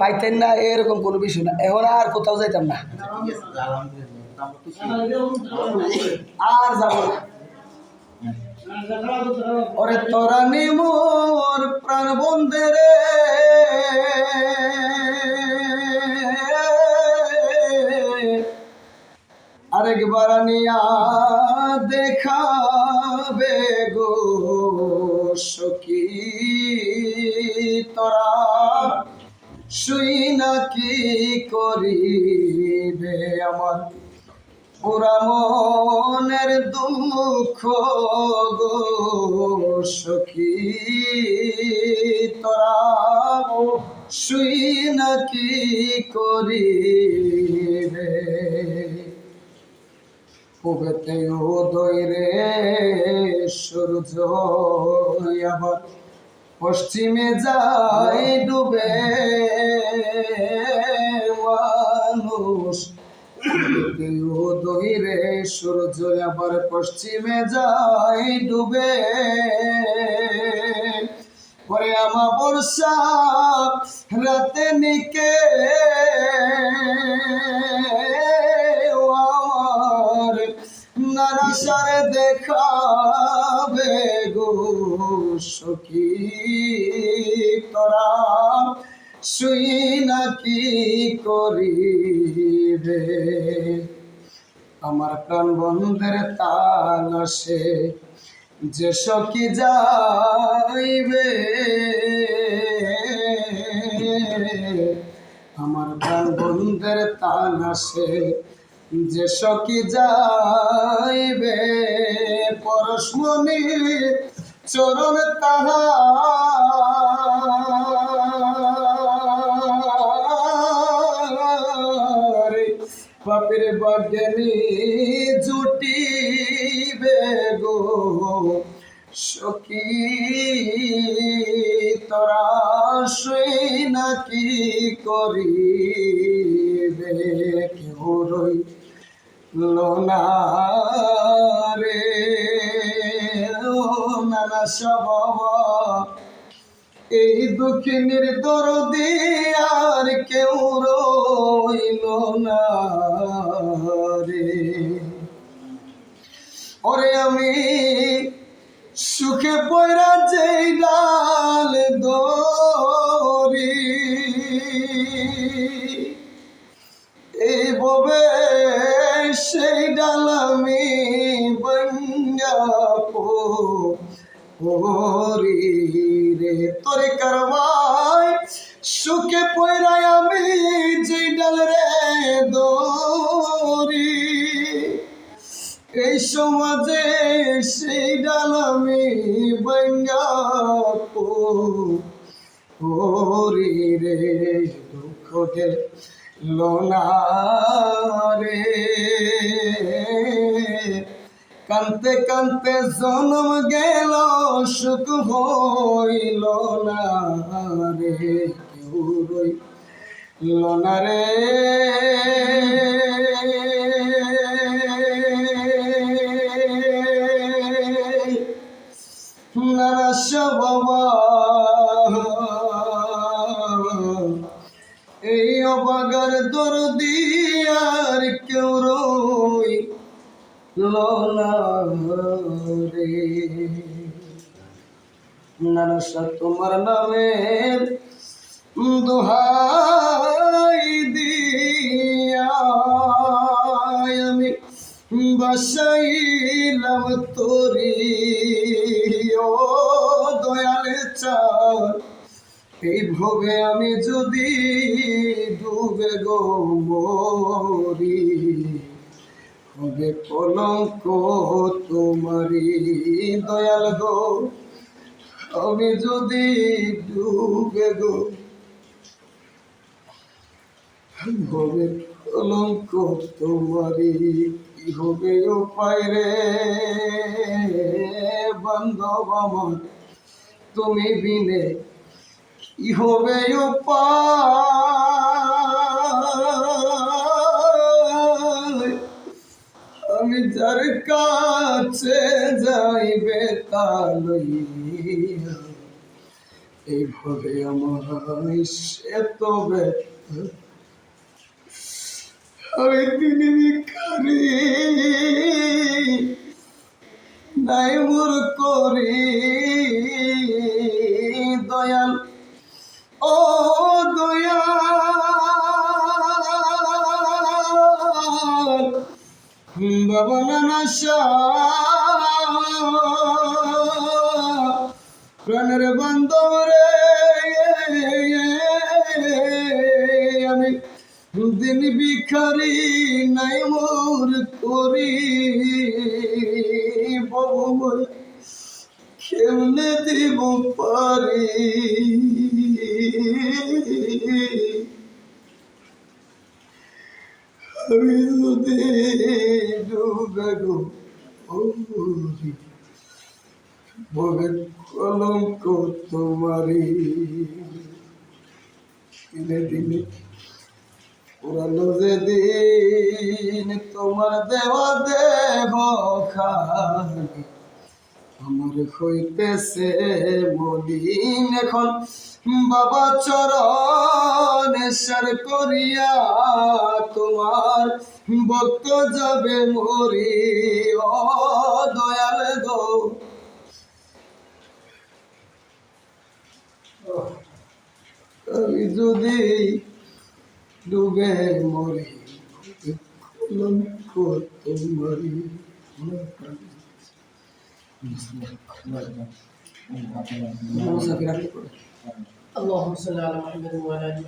পাইতেন না, এরকম কোনো বিষয় না। এখন আর কোথাও যাইতাম না। আর যাব ওরে তোরা নিমোর প্রাণ বন্ধে রে। আরেকবার নিয়া দেখাবে গো সখী তোরা। শুই না কি করিবে আমার? পুরা মনের দুঃখ গো, সখী, তোরা শুই না কি করিবে? পুবেতে উদয় রে সূর্য আবার পশ্চিমে যায় ডুবে মানুষ। পুবেতে রে সূর্য আবার পশ্চিমে যায় ডুবে। পরে আমা বর্ষা রাতে নিকে আমার নানা সারে দেখাবে গো সখী তোরা, শুই নাকি করিবে? আমার প্রাণ বন্ধের তাল আসে, যে সখী যাইবে। আমার প্রাণ বন্ধের তাল আসে, যে সখী যাইবে। পরশমণি চরণ তাহা পাপের বাগ্যানি জুটিবে গো সখী, তোরা শুই নাকি করিবে? কেউ রই লোনা রে? সব এই দুঃখিনীর দরদি আর কেউ রইল না রে। ওরে আমি সুখে পয়রা যেই ডাল দরি ওরি রে তোরে কারবাই সুখে পয়রাই আমি যে ডাল রে দরি। এই সমাজে সেই ডাল আমি বঞ্জাপো ওরি রে দুঃখ গে লোনা রে। কান্তে কান্তে জন্ম গেল, সুখ হইল না রে, কেউ রইল না রে। এই অবাগার দরদি আর কেউ রই নারাসা তোমার নামের দোহাই দিয়া আমি বাসাইলাম তোরি, ও দয়াল চার এই ভবে আমি যদি ডুবে গো মরি। হবে কলঙ্ক তোমারি দয়াল গো, আমি যদি ডুবে গো হবে কলঙ্ক তোমারি কি হবে উপায় রে? বান্ধব আমার, তুমি বিনে কি হবে উপায়? যার কাছে যাইবে এইভাবে আমার সে তো ব্যথা আমি তিনি ভিখারি। বাবা প্রাণের বান্ধব রে, আমি দিন ভিখারি নাই মোর করি বাবু কেমনে দিব পারি? আমি যদি মরি, কলঙ্ক তোমারি দিনে দিনে পুরানো যে দিন তোমার দেওয়া দেহ খালি আমার হইতেছে মলিন এখন। বাবা চরণ সার করিয়া তোমার ভক্ত যাবে মরি দয়াল গো। আমি যদি ডুবে মরি তোমারি اللهم صل على محمد وعلى محمد